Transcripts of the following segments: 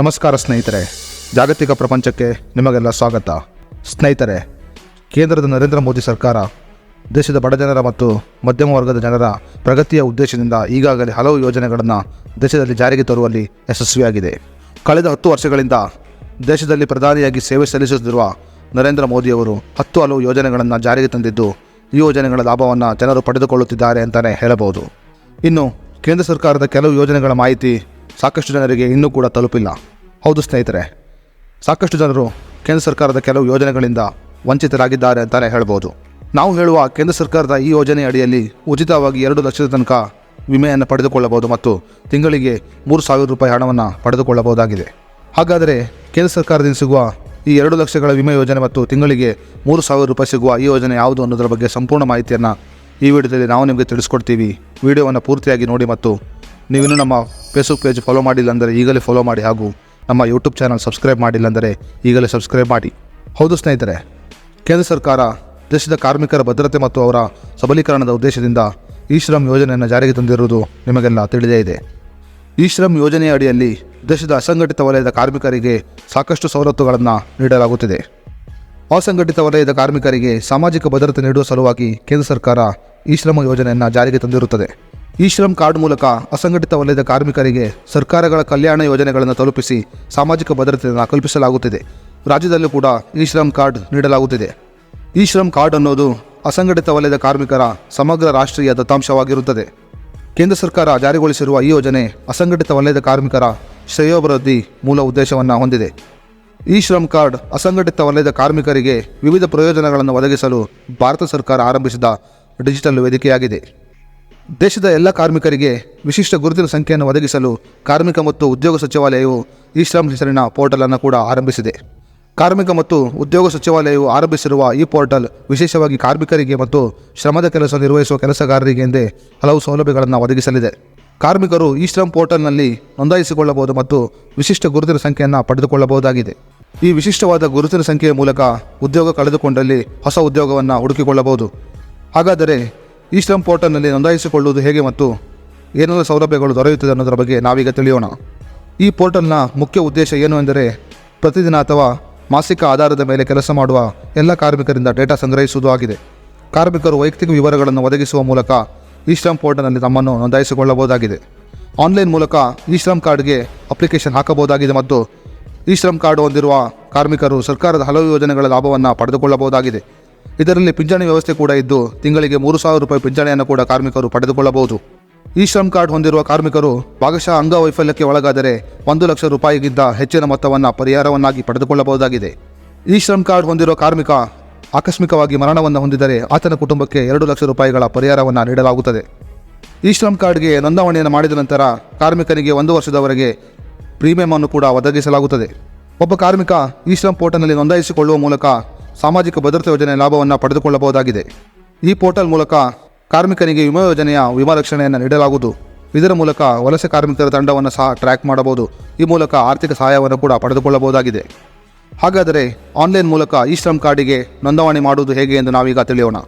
ನಮಸ್ಕಾರ ಸ್ನೇಹಿತರೆ. ಜಾಗತಿಕ ಪ್ರಪಂಚಕ್ಕೆ ನಿಮಗೆಲ್ಲ ಸ್ವಾಗತ. ಸ್ನೇಹಿತರೆ, ಕೇಂದ್ರದ ನರೇಂದ್ರ ಮೋದಿ ಸರ್ಕಾರ ದೇಶದ ಬಡಜನರ ಮತ್ತು ಮಧ್ಯಮ ವರ್ಗದ ಜನರ ಪ್ರಗತಿಯ ಉದ್ದೇಶದಿಂದ ಈಗಾಗಲೇ ಹಲವು ಯೋಜನೆಗಳನ್ನು ದೇಶದಲ್ಲಿ ಜಾರಿಗೆ ತರುವಲ್ಲಿ ಯಶಸ್ವಿಯಾಗಿದೆ. ಕಳೆದ ಹತ್ತು ವರ್ಷಗಳಿಂದ ದೇಶದಲ್ಲಿ ಪ್ರಧಾನಿಯಾಗಿ ಸೇವೆ ಸಲ್ಲಿಸುತ್ತಿರುವ ನರೇಂದ್ರ ಮೋದಿಯವರು ಹತ್ತು ಹಲವು ಯೋಜನೆಗಳನ್ನು ಜಾರಿಗೆ ತಂದಿದ್ದು, ಈ ಯೋಜನೆಗಳ ಲಾಭವನ್ನು ಜನರು ಪಡೆದುಕೊಳ್ಳುತ್ತಿದ್ದಾರೆ ಅಂತಲೇ ಹೇಳಬಹುದು. ಇನ್ನು ಕೇಂದ್ರ ಸರ್ಕಾರದ ಕೆಲವು ಯೋಜನೆಗಳ ಮಾಹಿತಿ ಸಾಕಷ್ಟು ಜನರಿಗೆ ಇನ್ನೂ ಕೂಡ ತಲುಪಿಲ್ಲ. ಹೌದು ಸ್ನೇಹಿತರೆ, ಸಾಕಷ್ಟು ಜನರು ಕೇಂದ್ರ ಸರ್ಕಾರದ ಕೆಲವು ಯೋಜನೆಗಳಿಂದ ವಂಚಿತರಾಗಿದ್ದಾರೆ ಅಂತಲೇ ಹೇಳ್ಬೋದು. ನಾವು ಹೇಳುವ ಕೇಂದ್ರ ಸರ್ಕಾರದ ಈ ಯೋಜನೆ ಅಡಿಯಲ್ಲಿ ಉಚಿತವಾಗಿ ಎರಡು ಲಕ್ಷದ ತನಕ ವಿಮೆಯನ್ನು ಪಡೆದುಕೊಳ್ಳಬಹುದು ಮತ್ತು ತಿಂಗಳಿಗೆ ಮೂರು ಸಾವಿರ ರೂಪಾಯಿ ಹಣವನ್ನು ಪಡೆದುಕೊಳ್ಳಬಹುದಾಗಿದೆ. ಹಾಗಾದರೆ ಕೇಂದ್ರ ಸರ್ಕಾರದಿಂದ ಸಿಗುವ ಈ ಎರಡು ಲಕ್ಷಗಳ ವಿಮೆ ಯೋಜನೆ ಮತ್ತು ತಿಂಗಳಿಗೆ ಮೂರು ಸಾವಿರ ರೂಪಾಯಿ ಸಿಗುವ ಈ ಯೋಜನೆ ಯಾವುದು ಅನ್ನೋದರ ಬಗ್ಗೆ ಸಂಪೂರ್ಣ ಮಾಹಿತಿಯನ್ನು ಈ ವಿಡಿಯೋದಲ್ಲಿ ನಾವು ನಿಮಗೆ ತಿಳಿಸ್ಕೊಡ್ತೀವಿ. ವಿಡಿಯೋವನ್ನು ಪೂರ್ತಿಯಾಗಿ ನೋಡಿ ಮತ್ತು ನೀವಿನ್ನೂ ನಮ್ಮ ಫೇಸ್ಬುಕ್ ಪೇಜ್ ಫಾಲೋ ಮಾಡಿಲ್ಲ ಅಂದರೆ ಈಗಲೇ ಫಾಲೋ ಮಾಡಿ ಹಾಗೂ ನಮ್ಮ ಯೂಟ್ಯೂಬ್ ಚಾನಲ್ ಸಬ್ಸ್ಕ್ರೈಬ್ ಮಾಡಿಲ್ಲ ಅಂದರೆ ಈಗಲೇ ಸಬ್ಸ್ಕ್ರೈಬ್ ಮಾಡಿ. ಹೌದು ಸ್ನೇಹಿತರೆ, ಕೇಂದ್ರ ಸರ್ಕಾರ ದೇಶದ ಕಾರ್ಮಿಕರ ಭದ್ರತೆ ಮತ್ತು ಅವರ ಸಬಲೀಕರಣದ ಉದ್ದೇಶದಿಂದ ಈ ಶ್ರಮ್ ಯೋಜನೆಯನ್ನು ಜಾರಿಗೆ ತಂದಿರುವುದು ನಿಮಗೆಲ್ಲ ತಿಳಿದೇ ಇದೆ. ಈ ಶ್ರಮ್ ಯೋಜನೆಯ ಅಡಿಯಲ್ಲಿ ದೇಶದ ಅಸಂಘಟಿತ ವಲಯದ ಕಾರ್ಮಿಕರಿಗೆ ಸಾಕಷ್ಟು ಸವಲತ್ತುಗಳನ್ನು ನೀಡಲಾಗುತ್ತಿದೆ. ಅಸಂಘಟಿತ ವಲಯದ ಕಾರ್ಮಿಕರಿಗೆ ಸಾಮಾಜಿಕ ಭದ್ರತೆ ನೀಡುವ ಸಲುವಾಗಿ ಕೇಂದ್ರ ಸರ್ಕಾರ ಈ ಶ್ರಮ ಯೋಜನೆಯನ್ನು ಜಾರಿಗೆ ತಂದಿರುತ್ತದೆ. ಈ ಶ್ರಮ್ ಕಾರ್ಡ್ ಮೂಲಕ ಅಸಂಘಟಿತ ವಲಯದ ಕಾರ್ಮಿಕರಿಗೆ ಸರ್ಕಾರಗಳ ಕಲ್ಯಾಣ ಯೋಜನೆಗಳನ್ನು ತಲುಪಿಸಿ ಸಾಮಾಜಿಕ ಭದ್ರತೆಯನ್ನು ಕಲ್ಪಿಸಲಾಗುತ್ತಿದೆ. ರಾಜ್ಯದಲ್ಲೂ ಕೂಡ ಈ ಶ್ರಮ್ ಕಾರ್ಡ್ ನೀಡಲಾಗುತ್ತಿದೆ. ಈ ಶ್ರಮ್ ಕಾರ್ಡ್ ಅನ್ನೋದು ಅಸಂಘಟಿತ ವಲಯದ ಕಾರ್ಮಿಕರ ಸಮಗ್ರ ರಾಷ್ಟ್ರೀಯ ದತ್ತಾಂಶವಾಗಿರುತ್ತದೆ. ಕೇಂದ್ರ ಸರ್ಕಾರ ಜಾರಿಗೊಳಿಸಿರುವ ಈ ಯೋಜನೆ ಅಸಂಘಟಿತ ವಲಯದ ಕಾರ್ಮಿಕರ ಶ್ರೇಯೋಭಿವೃದ್ಧಿ ಮೂಲ ಉದ್ದೇಶವನ್ನು ಹೊಂದಿದೆ. ಈ ಶ್ರಮ್ ಕಾರ್ಡ್ ಅಸಂಘಟಿತ ವಲಯದ ಕಾರ್ಮಿಕರಿಗೆ ವಿವಿಧ ಪ್ರಯೋಜನಗಳನ್ನು ಒದಗಿಸಲು ಭಾರತ ಸರ್ಕಾರ ಆರಂಭಿಸಿದ ಡಿಜಿಟಲ್ ವೇದಿಕೆಯಾಗಿದೆ. ದೇಶದ ಎಲ್ಲ ಕಾರ್ಮಿಕರಿಗೆ ವಿಶಿಷ್ಟ ಗುರುತಿನ ಸಂಖ್ಯೆಯನ್ನು ಒದಗಿಸಲು ಕಾರ್ಮಿಕ ಮತ್ತು ಉದ್ಯೋಗ ಸಚಿವಾಲಯವು ಈ ಶ್ರಮ್ ಹೆಸರಿನ ಪೋರ್ಟಲನ್ನು ಕೂಡ ಆರಂಭಿಸಿದೆ. ಕಾರ್ಮಿಕ ಮತ್ತು ಉದ್ಯೋಗ ಸಚಿವಾಲಯವು ಆರಂಭಿಸಿರುವ ಈ ಪೋರ್ಟಲ್ ವಿಶೇಷವಾಗಿ ಕಾರ್ಮಿಕರಿಗೆ ಮತ್ತು ಶ್ರಮದ ಕೆಲಸ ನಿರ್ವಹಿಸುವ ಕೆಲಸಗಾರರಿಗೆ ಎಂದೇ ಹಲವು ಸೌಲಭ್ಯಗಳನ್ನು ಒದಗಿಸಲಿದೆ. ಕಾರ್ಮಿಕರು ಈ ಶ್ರಮ್ ಪೋರ್ಟಲ್ನಲ್ಲಿ ನೋಂದಾಯಿಸಿಕೊಳ್ಳಬಹುದು ಮತ್ತು ವಿಶಿಷ್ಟ ಗುರುತಿನ ಸಂಖ್ಯೆಯನ್ನು ಪಡೆದುಕೊಳ್ಳಬಹುದಾಗಿದೆ. ಈ ವಿಶಿಷ್ಟವಾದ ಗುರುತಿನ ಸಂಖ್ಯೆಯ ಮೂಲಕ ಉದ್ಯೋಗ ಕಳೆದುಕೊಂಡಲ್ಲಿ ಹೊಸ ಉದ್ಯೋಗವನ್ನು ಹುಡುಕಿಕೊಳ್ಳಬಹುದು. ಹಾಗಾದರೆ ಈ ಶ್ರಮ್ ಪೋರ್ಟಲ್ನಲ್ಲಿ ನೋಂದಾಯಿಸಿಕೊಳ್ಳುವುದು ಹೇಗೆ ಮತ್ತು ಏನೆಲ್ಲ ಸೌಲಭ್ಯಗಳು ದೊರೆಯುತ್ತದೆ ಅನ್ನೋದರ ಬಗ್ಗೆ ನಾವೀಗ ತಿಳಿಯೋಣ. ಈ ಪೋರ್ಟಲ್ನ ಮುಖ್ಯ ಉದ್ದೇಶ ಏನು ಎಂದರೆ ಪ್ರತಿದಿನ ಅಥವಾ ಮಾಸಿಕ ಆಧಾರದ ಮೇಲೆ ಕೆಲಸ ಮಾಡುವ ಎಲ್ಲ ಕಾರ್ಮಿಕರಿಂದ ಡೇಟಾ ಸಂಗ್ರಹಿಸುವುದು ಆಗಿದೆ. ಕಾರ್ಮಿಕರು ವೈಯಕ್ತಿಕ ವಿವರಗಳನ್ನು ಒದಗಿಸುವ ಮೂಲಕ ಈ ಶ್ರಮ್ ಪೋರ್ಟಲ್ನಲ್ಲಿ ತಮ್ಮನ್ನು ನೋಂದಾಯಿಸಿಕೊಳ್ಳಬಹುದಾಗಿದೆ. ಆನ್ಲೈನ್ ಮೂಲಕ ಈ ಶ್ರಮ್ ಕಾರ್ಡ್ಗೆ ಅಪ್ಲಿಕೇಶನ್ ಹಾಕಬಹುದಾಗಿದೆ ಮತ್ತು ಈ ಶ್ರಮ್ ಕಾರ್ಡ್ ಹೊಂದಿರುವ ಕಾರ್ಮಿಕರು ಸರ್ಕಾರದ ಹಲವು ಯೋಜನೆಗಳ ಲಾಭವನ್ನು ಪಡೆದುಕೊಳ್ಳಬಹುದಾಗಿದೆ. ಇದರಲ್ಲಿ ಪಿಂಚಣಿ ವ್ಯವಸ್ಥೆ ಕೂಡ ಇದ್ದು, ತಿಂಗಳಿಗೆ ಮೂರು ಸಾವಿರ ರೂಪಾಯಿ ಪಿಂಚಣಿಯನ್ನು ಕೂಡ ಕಾರ್ಮಿಕರು ಪಡೆದುಕೊಳ್ಳಬಹುದು. ಈ ಶ್ರಮ್ ಕಾರ್ಡ್ ಹೊಂದಿರುವ ಕಾರ್ಮಿಕರು ಭಾಗಶಃ ಅಂಗವೈಫಲ್ಯಕ್ಕೆ ಒಳಗಾದರೆ ಒಂದು ಲಕ್ಷ ರೂಪಾಯಿಗಿಂತ ಹೆಚ್ಚಿನ ಮೊತ್ತವನ್ನು ಪರಿಹಾರವನ್ನಾಗಿ ಪಡೆದುಕೊಳ್ಳಬಹುದಾಗಿದೆ. ಈ ಶ್ರಮ್ ಕಾರ್ಡ್ ಹೊಂದಿರುವ ಕಾರ್ಮಿಕ ಆಕಸ್ಮಿಕವಾಗಿ ಮರಣವನ್ನು ಹೊಂದಿದರೆ ಆತನ ಕುಟುಂಬಕ್ಕೆ ಎರಡು ಲಕ್ಷ ರೂಪಾಯಿಗಳ ಪರಿಹಾರವನ್ನು ನೀಡಲಾಗುತ್ತದೆ. ಈ ಶ್ರಮ್ ಕಾರ್ಡ್ಗೆ ನೋಂದಾವಣೆಯನ್ನು ಮಾಡಿದ ನಂತರ ಕಾರ್ಮಿಕನಿಗೆ ಒಂದು ವರ್ಷದವರೆಗೆ ಪ್ರೀಮಿಯಂ ಅನ್ನು ಕೂಡ ಒದಗಿಸಲಾಗುತ್ತದೆ. ಒಬ್ಬ ಕಾರ್ಮಿಕ ಈ ಶ್ರಮ್ ಪೋರ್ಟಲ್ನಲ್ಲಿ ನೋಂದಾಯಿಸಿಕೊಳ್ಳುವ ಮೂಲಕ ಸಾಮಾಜಿಕ ಭದ್ರತೆ ಯೋಜನೆಯ ಲಾಭವನ್ನು ಪಡೆದುಕೊಳ್ಳಬಹುದಾಗಿದೆ. ಈ ಪೋರ್ಟಲ್ ಮೂಲಕ ಕಾರ್ಮಿಕರಿಗೆ ವಿಮಾ ಯೋಜನೆಯ ವಿಮಾ ರಕ್ಷಣೆಯನ್ನು ನೀಡಲಾಗುವುದು. ಇದರ ಮೂಲಕ ವಲಸೆ ಕಾರ್ಮಿಕರ ತಂಡವನ್ನು ಸಹ ಟ್ರ್ಯಾಕ್ ಮಾಡಬಹುದು. ಈ ಮೂಲಕ ಆರ್ಥಿಕ ಸಹಾಯವನ್ನು ಕೂಡ ಪಡೆದುಕೊಳ್ಳಬಹುದಾಗಿದೆ. ಹಾಗಾದರೆ ಆನ್ಲೈನ್ ಮೂಲಕ ಈ ಶ್ರಮ್ ಕಾರ್ಡಿಗೆ ನೋಂದಾವಣೆ ಮಾಡುವುದು ಹೇಗೆ ಎಂದು ನಾವೀಗ ತಿಳಿಯೋಣ.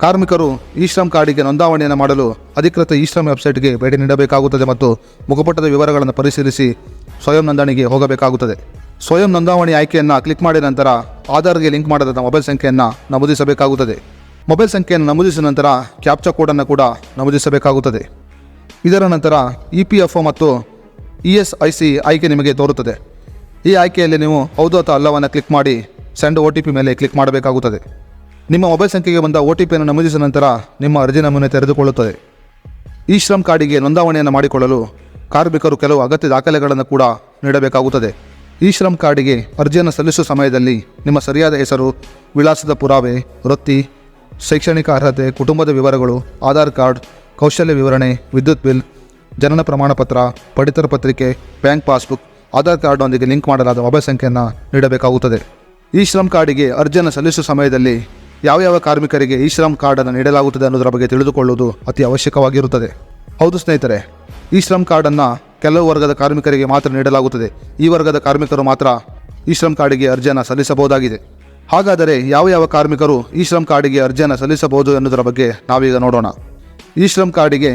ಕಾರ್ಮಿಕರು ಈ ಶ್ರಮ್ ಕಾರ್ಡಿಗೆ ನೋಂದಾವಣೆಯನ್ನು ಮಾಡಲು ಅಧಿಕೃತ ಇ ಶ್ರಮ್ ವೆಬ್ಸೈಟ್ಗೆ ಭೇಟಿ ನೀಡಬೇಕಾಗುತ್ತದೆ ಮತ್ತು ಮುಖಪಟ್ಟದ ವಿವರಗಳನ್ನು ಪರಿಶೀಲಿಸಿ ಸ್ವಯಂ ನೋಂದಣಿಗೆ ಹೋಗಬೇಕಾಗುತ್ತದೆ. ಸ್ವಯಂ ನೋಂದಾವಣಿ ಆಯ್ಕೆಯನ್ನು ಕ್ಲಿಕ್ ಮಾಡಿದ ನಂತರ ಆಧಾರ್ಗೆ ಲಿಂಕ್ ಮಾಡದ ಮೊಬೈಲ್ ಸಂಖ್ಯೆಯನ್ನು ನಮೂದಿಸಬೇಕಾಗುತ್ತದೆ. ಮೊಬೈಲ್ ಸಂಖ್ಯೆಯನ್ನು ನಮೂದಿಸಿದ ನಂತರ ಕ್ಯಾಪ್ಚಾ ಕೋಡನ್ನು ಕೂಡ ನಮೂದಿಸಬೇಕಾಗುತ್ತದೆ. ಇದರ ನಂತರ ಇ ಪಿ ಎಫ್ ಒ ಮತ್ತು ಇ ಎಸ್ ಐ ಸಿ ಆಯ್ಕೆ ನಿಮಗೆ ತೋರುತ್ತದೆ. ಈ ಆಯ್ಕೆಯಲ್ಲಿ ನೀವು ಹೌದು ಅಥವಾ ಅಲ್ಲವನ್ನು ಕ್ಲಿಕ್ ಮಾಡಿ ಸೆಂಡ್ ಒ ಟಿ ಪಿ ಮೇಲೆ ಕ್ಲಿಕ್ ಮಾಡಬೇಕಾಗುತ್ತದೆ. ನಿಮ್ಮ ಮೊಬೈಲ್ ಸಂಖ್ಯೆಗೆ ಬಂದ ಒ ಟಿ ಪಿಯನ್ನು ನಮೂದಿಸಿದ ನಂತರ ನಿಮ್ಮ ಅರ್ಜಿ ನಮೂನೆ ತೆರೆದುಕೊಳ್ಳುತ್ತದೆ. ಈ ಶ್ರಮ್ ಕಾರ್ಡಿಗೆ ನೋಂದಾವಣೆಯನ್ನು ಮಾಡಿಕೊಳ್ಳಲು ಕಾರ್ಮಿಕರು ಕೆಲವು ಅಗತ್ಯ ದಾಖಲೆಗಳನ್ನು ಕೂಡ ನೀಡಬೇಕಾಗುತ್ತದೆ. ಈ ಶ್ರಮ್ ಕಾರ್ಡಿಗೆ ಅರ್ಜಿಯನ್ನು ಸಲ್ಲಿಸುವ ಸಮಯದಲ್ಲಿ ನಿಮ್ಮ ಸರಿಯಾದ ಹೆಸರು, ವಿಳಾಸದ ಪುರಾವೆ, ವೃತ್ತಿ, ಶೈಕ್ಷಣಿಕ ಅರ್ಹತೆ, ಕುಟುಂಬದ ವಿವರಗಳು, ಆಧಾರ್ ಕಾರ್ಡ್, ಕೌಶಲ್ಯ ವಿವರಣೆ, ವಿದ್ಯುತ್ ಬಿಲ್, ಜನನ ಪ್ರಮಾಣಪತ್ರ, ಪಡಿತರ ಪತ್ರಿಕೆ, ಬ್ಯಾಂಕ್ ಪಾಸ್ಬುಕ್, ಆಧಾರ್ ಕಾರ್ಡ್ನೊಂದಿಗೆ ಲಿಂಕ್ ಮಾಡಲಾದ ಮೊಬೈಲ್ ಸಂಖ್ಯೆಯನ್ನು ನೀಡಬೇಕಾಗುತ್ತದೆ. ಈ ಶ್ರಮ್ ಕಾರ್ಡಿಗೆ ಅರ್ಜಿಯನ್ನು ಸಲ್ಲಿಸುವ ಸಮಯದಲ್ಲಿ ಯಾವ ಯಾವ ಕಾರ್ಮಿಕರಿಗೆ ಈ ಶ್ರಮ್ ಕಾರ್ಡನ್ನು ನೀಡಲಾಗುತ್ತದೆ ಅನ್ನೋದರ ಬಗ್ಗೆ ತಿಳಿದುಕೊಳ್ಳುವುದು ಅತಿ ಅವಶ್ಯಕವಾಗಿರುತ್ತದೆ. ಹೌದು ಸ್ನೇಹಿತರೆ, ಈ ಶ್ರಮ್ ಕಾರ್ಡನ್ನು ಕೆಲವು ವರ್ಗದ ಕಾರ್ಮಿಕರಿಗೆ ಮಾತ್ರ ನೀಡಲಾಗುತ್ತದೆ. ಈ ವರ್ಗದ ಕಾರ್ಮಿಕರು ಮಾತ್ರ ಈ ಶ್ರಮ್ ಕಾರ್ಡಿಗೆ ಅರ್ಜಿಯನ್ನು ಸಲ್ಲಿಸಬಹುದಾಗಿದೆ. ಹಾಗಾದರೆ ಯಾವ ಯಾವ ಕಾರ್ಮಿಕರು ಈ ಶ್ರಮ್ ಕಾರ್ಡಿಗೆ ಅರ್ಜಿಯನ್ನು ಸಲ್ಲಿಸಬಹುದು ಎನ್ನುವುದರ ಬಗ್ಗೆ ನಾವೀಗ ನೋಡೋಣ. ಈ ಶ್ರಮ್ ಕಾರ್ಡಿಗೆ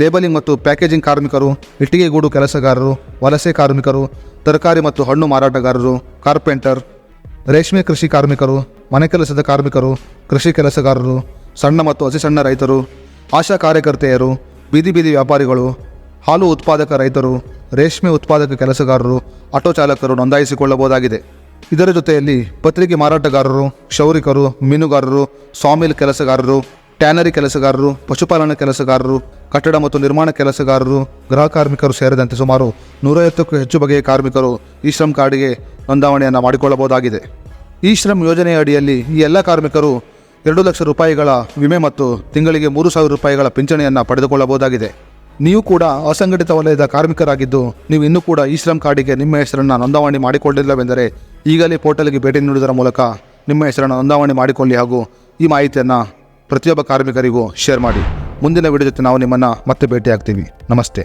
ಲೇಬಲಿಂಗ್ ಮತ್ತು ಪ್ಯಾಕೇಜಿಂಗ್ ಕಾರ್ಮಿಕರು ಇಟ್ಟಿಗೆ ಗೂಡು ಕೆಲಸಗಾರರು, ವಲಸೆ ಕಾರ್ಮಿಕರು, ತರಕಾರಿ ಮತ್ತು ಹಣ್ಣು ಮಾರಾಟಗಾರರು, ಕಾರ್ಪೆಂಟರ್, ರೇಷ್ಮೆ ಕೃಷಿ ಕಾರ್ಮಿಕರು, ಮನೆ ಕೆಲಸದ ಕಾರ್ಮಿಕರು, ಕೃಷಿ ಕೆಲಸಗಾರರು, ಸಣ್ಣ ಮತ್ತು ಅತಿ ಸಣ್ಣ ರೈತರು, ಆಶಾ ಕಾರ್ಯಕರ್ತೆಯರು, ಬೀದಿ ಬೀದಿ ವ್ಯಾಪಾರಿಗಳು ಹಾಲು ಉತ್ಪಾದಕ ರೈತರು, ರೇಷ್ಮೆ ಉತ್ಪಾದಕ ಕೆಲಸಗಾರರು, ಆಟೋ ಚಾಲಕರು ನೋಂದಾಯಿಸಿಕೊಳ್ಳಬಹುದಾಗಿದೆ. ಇದರ ಜೊತೆಯಲ್ಲಿ ಪತ್ರಿಕೆ ಮಾರಾಟಗಾರರು, ಕ್ಷೌರಿಕರು, ಮೀನುಗಾರರು, ಸಾಮಿಲ್ ಕೆಲಸಗಾರರು, ಟ್ಯಾನರಿ ಕೆಲಸಗಾರರು, ಪಶುಪಾಲನಾ ಕೆಲಸಗಾರರು, ಕಟ್ಟಡ ಮತ್ತು ನಿರ್ಮಾಣ ಕೆಲಸಗಾರರು ಗೃಹ ಕಾರ್ಮಿಕರು ಸೇರಿದಂತೆ ಸುಮಾರು ನೂರೈವತ್ತಕ್ಕೂ ಹೆಚ್ಚು ಬಗೆಯ ಕಾರ್ಮಿಕರು ಈ ಶ್ರಮ್ ಕಾರ್ಡ್ಗೆ ನೋಂದಾವಣೆಯನ್ನು ಮಾಡಿಕೊಳ್ಳಬಹುದಾಗಿದೆ. ಈ ಶ್ರಮ್ ಯೋಜನೆಯ ಅಡಿಯಲ್ಲಿ ಈ ಎಲ್ಲ ಕಾರ್ಮಿಕರು ಎರಡು ಲಕ್ಷ ರೂಪಾಯಿಗಳ ವಿಮೆ ಮತ್ತು ತಿಂಗಳಿಗೆ ಮೂರು ಸಾವಿರ ರೂಪಾಯಿಗಳ ಪಿಂಚಣಿಯನ್ನು ಪಡೆದುಕೊಳ್ಳಬಹುದಾಗಿದೆ. ನೀವು ಕೂಡ ಅಸಂಘಟಿತ ವಲಯದ ಕಾರ್ಮಿಕರಾಗಿದ್ದು, ನೀವು ಇನ್ನೂ ಕೂಡ ಈ ಶ್ರಮ್ ಕಾರ್ಡಿಗೆ ನಿಮ್ಮ ಹೆಸರನ್ನು ನೋಂದಾವಣಿ ಮಾಡಿಕೊಂಡಿಲ್ಲವೆಂದರೆ ಈಗಲೇ ಪೋರ್ಟಲ್ಗೆ ಭೇಟಿ ನೀಡುವುದರ ಮೂಲಕ ನಿಮ್ಮ ಹೆಸರನ್ನು ನೋಂದಾವಣಿ ಮಾಡಿಕೊಳ್ಳಿ ಹಾಗೂ ಈ ಮಾಹಿತಿಯನ್ನು ಪ್ರತಿಯೊಬ್ಬ ಕಾರ್ಮಿಕರಿಗೂ ಶೇರ್ ಮಾಡಿ. ಮುಂದಿನ ವಿಡಿಯೋ ಜೊತೆ ನಾವು ನಿಮ್ಮನ್ನು ಮತ್ತೆ ಭೇಟಿಯಾಗ್ತೀವಿ. ನಮಸ್ತೆ.